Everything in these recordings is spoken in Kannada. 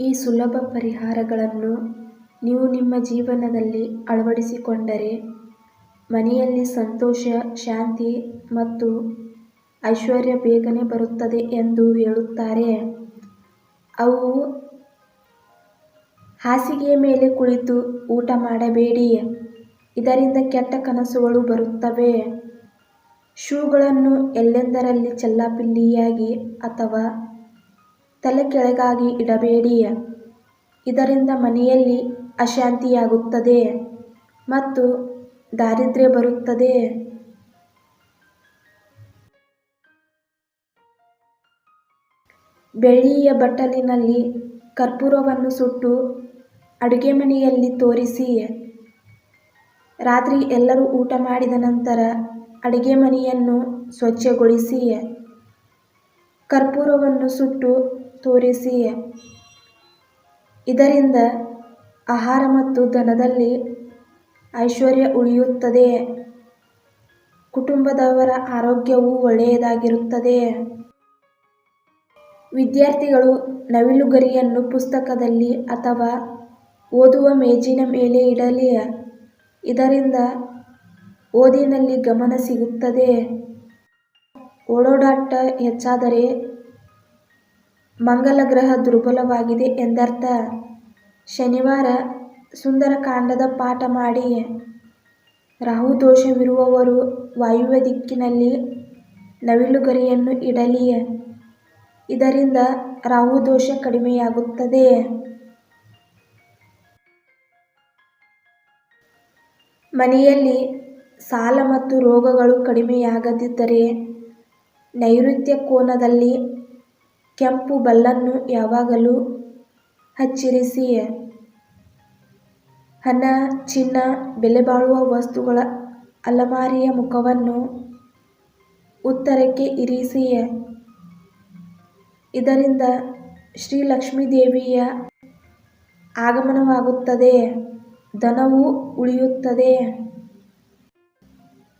ಈ ಸುಲಭ ಪರಿಹಾರಗಳನ್ನು ನೀವು ನಿಮ್ಮ ಜೀವನದಲ್ಲಿ ಅಳವಡಿಸಿಕೊಂಡರೆ ಮನೆಯಲ್ಲಿ ಸಂತೋಷ, ಶಾಂತಿ ಮತ್ತು ಐಶ್ವರ್ಯ ಬೇಗನೆ ಬರುತ್ತದೆ ಎಂದು ಹೇಳುತ್ತಾರೆ. ಅವು ಹಾಸಿಗೆಯ ಮೇಲೆ ಕುಳಿತು ಊಟ ಮಾಡಬೇಡಿ. ಇದರಿಂದ ಕೆಟ್ಟ ಕನಸುಗಳು ಬರುತ್ತವೆ. ಶೂಗಳನ್ನು ಎಲ್ಲೆಂದರಲ್ಲಿ ಚೆಲ್ಲಾಪಿಲ್ಲಿಯಾಗಿ ಅಥವಾ ತಲೆಕೆಳಗಾಗಿ ಇಡಬೇಡಿ ಇದರಿಂದ ಮನೆಯಲ್ಲಿ ಅಶಾಂತಿಯಾಗುತ್ತದೆ ಮತ್ತು ದಾರಿದ್ರ್ಯ ಬರುತ್ತದೆ ಬೆಳ್ಳಿಯ ಬಟ್ಟಲಿನಲ್ಲಿ ಕರ್ಪೂರವನ್ನು ಸುಟ್ಟು ಅಡುಗೆ ಮನೆಯಲ್ಲಿ ತೋರಿಸಿ ರಾತ್ರಿ ಎಲ್ಲರೂ ಊಟ ಮಾಡಿದ ನಂತರ ಅಡುಗೆ ಮನೆಯನ್ನು ಸ್ವಚ್ಛಗೊಳಿಸಿ ಕರ್ಪೂರವನ್ನು ಸುಟ್ಟು ತೋರಿಸಿ ಇದರಿಂದ ಆಹಾರ ಮತ್ತು ಧನದಲ್ಲಿ ಐಶ್ವರ್ಯ ಉಳಿಯುತ್ತದೆ. ಕುಟುಂಬದವರ ಆರೋಗ್ಯವು ಒಳ್ಳೆಯದಾಗಿರುತ್ತದೆ. ವಿದ್ಯಾರ್ಥಿಗಳು ನವಿಲುಗರಿಯನ್ನು ಪುಸ್ತಕದಲ್ಲಿ ಅಥವಾ ಓದುವ ಮೇಜಿನ ಮೇಲೆ ಇಡಲಿ. ಇದರಿಂದ ಓದಿನಲ್ಲಿ ಗಮನ ಸಿಗುತ್ತದೆ. ಓಡೋಡಾಟ ಹೆಚ್ಚಾದರೆ ಮಂಗಲ ಗ್ರಹ ದುರ್ಬಲವಾಗಿದೆ ಎಂದರ್ಥ. ಶನಿವಾರ ಸುಂದರಕಾಂಡದ ಪಾಠ ಮಾಡಿ ರಾಹು ದೋಷವಿರುವವರು ವಾಯುವ್ಯ ದಿಕ್ಕಿನಲ್ಲಿ ನವಿಲುಗರಿಯನ್ನು ಇಡಲಿ. ಇದರಿಂದ ರಾಹು ದೋಷ ಕಡಿಮೆಯಾಗುತ್ತದೆ. ಮನೆಯಲ್ಲಿ ಸಾಲ ಮತ್ತು ರೋಗಗಳು ಕಡಿಮೆಯಾಗದಿದ್ದರೆ ನೈಋತ್ಯ ಕೋನದಲ್ಲಿ ಕೆಂಪು ಬಲ್ಲನ್ನು ಯಾವಾಗಲೂ ಹಚ್ಚಿರಿಸಿ ಹಣ, ಚಿನ್ನ ಬೆಲೆಬಾಳುವ ವಸ್ತುಗಳ ಅಲಮಾರಿಯ ಮುಖವನ್ನು ಉತ್ತರಕ್ಕೆ ಇರಿಸಿ ಇದರಿಂದ ಶ್ರೀಲಕ್ಷ್ಮೀ ದೇವಿಯ ಆಗಮನವಾಗುತ್ತದೆ? ಧನವು ಉಳಿಯುತ್ತದೆ?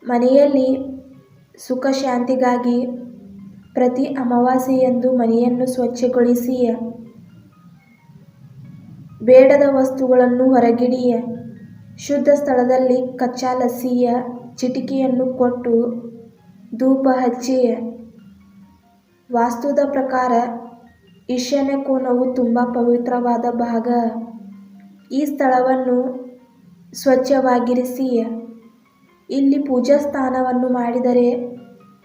ಮನೆಯಲ್ಲಿ ಸುಖ ಶಾಂತಿಗಾಗಿ ಪ್ರತಿ ಅಮಾವಾಸ್ಯೆಯಂದು ಮನೆಯನ್ನು ಸ್ವಚ್ಛಗೊಳಿಸಿಯ. ಬೇಡದ ವಸ್ತುಗಳನ್ನು ಹೊರಗಿಡಿ ಶುದ್ಧ ಸ್ಥಳದಲ್ಲಿ ಕಚ್ಚಾ ಲಸಿಯ ಚಿಟಿಕೆಯನ್ನು ಕೊಟ್ಟು ಧೂಪ ಹಚ್ಚಿ ವಾಸ್ತುದ ಪ್ರಕಾರ ಈಶಾನ್ಯ ಕೋನವು ತುಂಬ ಪವಿತ್ರವಾದ ಭಾಗ. ಈ ಸ್ಥಳವನ್ನು ಸ್ವಚ್ಛವಾಗಿರಿಸಿ ಇಲ್ಲಿ ಪೂಜಾ ಸ್ಥಾನವನ್ನು ಮಾಡಿದರೆ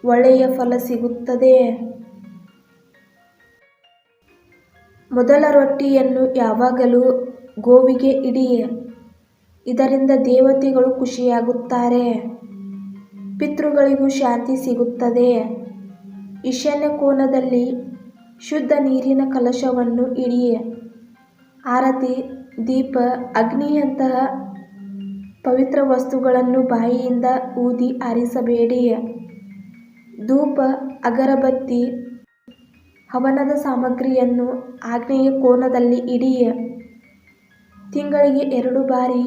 ಒಳ್ಳೆಯ ಫಲ ಸಿಗುತ್ತದೆ. ಮೊದಲ ರೊಟ್ಟಿಯನ್ನು ಯಾವಾಗಲೂ ಗೋವಿಗೆ ಇಡಿ. ಇದರಿಂದ ದೇವತೆಗಳು ಖುಷಿಯಾಗುತ್ತಾರೆ. ಪಿತೃಗಳಿಗೂ ಶಾಂತಿ ಸಿಗುತ್ತದೆ. ಈಶಾನ್ಯ ಕೋನದಲ್ಲಿ ಶುದ್ಧ ನೀರಿನ ಕಲಶವನ್ನು ಇಡಿ. ಆರತಿ, ದೀಪ, ಅಗ್ನಿಯಂತಹ ಪವಿತ್ರ ವಸ್ತುಗಳನ್ನು ಬಾಯಿಯಿಂದ ಊದಿ ಆರಿಸಬೇಡಿ. ಧೂಪ, ಅಗರಬತ್ತಿ, ಹವನದ ಸಾಮಗ್ರಿಯನ್ನು ಆಗ್ನೇಯ ಕೋನದಲ್ಲಿ ಇಡಿ ತಿಂಗಳಿಗೆ ಎರಡು ಬಾರಿ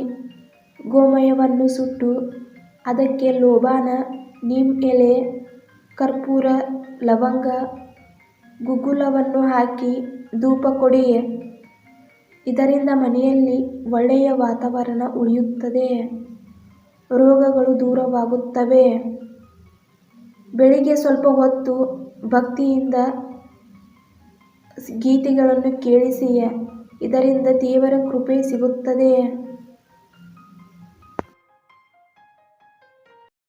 ಗೋಮಯವನ್ನು ಸುಟ್ಟು ಅದಕ್ಕೆ ಲೋಬಾನ, ನೀಮ್ ಎಲೆ, ಕರ್ಪೂರ, ಲವಂಗ ಗುಗ್ಗುಲವನ್ನು ಹಾಕಿ ಧೂಪ ಕೊಡಿ ಇದರಿಂದ ಮನೆಯಲ್ಲಿ ಒಳ್ಳೆಯ ವಾತಾವರಣ ಉಳಿಯುತ್ತದೆ. ರೋಗಗಳು ದೂರವಾಗುತ್ತವೆ. ಬೆಳಿಗ್ಗೆ ಸ್ವಲ್ಪ ಹೊತ್ತು ಭಕ್ತಿಯಿಂದ ಗೀತೆಗಳನ್ನು ಕೇಳಿಸಿಯೇ ಇದರಿಂದ ದೇವರ ಕೃಪೆ ಸಿಗುತ್ತದೆ